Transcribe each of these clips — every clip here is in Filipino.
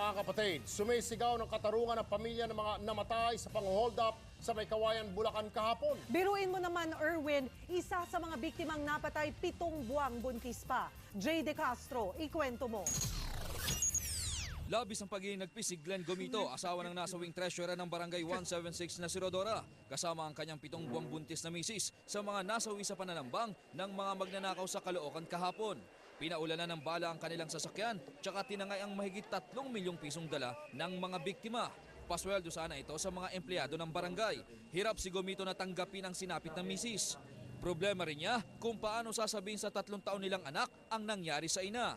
Mga kapatid, sumisigaw ng katarungan ng pamilya ng mga namatay sa pang-hold up sa may kawayan Bulacan kahapon. Biruin mo naman, Erwin, isa sa mga biktimang napatay pitong buwang buntis pa. Jay De Castro, ikwento mo. Labis ang pagiging nagpisig Glenn Gomito, asawa ng nasawing treasurer ng barangay 176 na si Rodora, kasama ang kanyang pitong buwang buntis na misis sa mga nasawi sa pananambang ng mga magnanakaw sa Caloocan kahapon. Pinaulanan ng bala ang kanilang sasakyan, tsaka tinangay ang mahigit 3 milyong pisong dala ng mga biktima. Pasweldo sana ito sa mga empleyado ng barangay. Hirap si Gomito na tanggapin ang sinapit ng misis. Problema rin niya kung paano sasabihin sa tatlong taon nilang anak ang nangyari sa ina.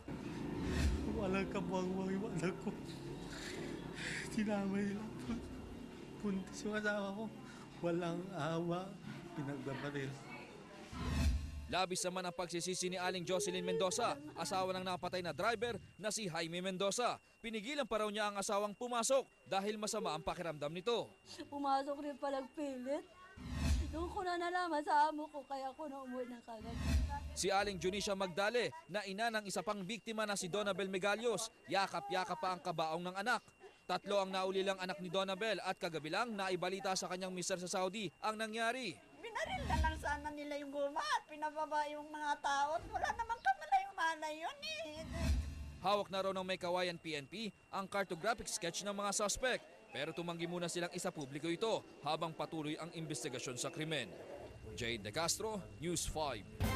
Walang kabuang yung anak ko. Sinama nila. Puntis yung asawa ko. Walang awa. Pinagbabaril. Labis naman ang pagsisisi ni Aling Jocelyn Mendoza, asawa ng napatay na driver na si Jaime Mendoza. Pinigilan pa raw niya ang asawang pumasok dahil masama ang pakiramdam nito. Pumasok rin palang pilit. Doon ko na nalaman sa amo ko, kaya ako na umuwi ng kagad. Si Aling Junisha Magdale na ina ng isa pang biktima na si Donabel Megalios, yakap-yakap pa ang kabaong ng anak. Tatlo ang naulilang anak ni Donabel at kagabi lang naibalita sa kanyang mister sa Saudi ang nangyari. Binaril na lang sana nila yung guma at pinababa yung mga tao. Wala namang kamalay-malay yun eh. Hawak na raw ng may kawayan PNP ang cartographic sketch ng mga suspect. Pero tumanggi muna silang isa publiko ito habang patuloy ang investigasyon sa krimen. Jade De Castro, News 5.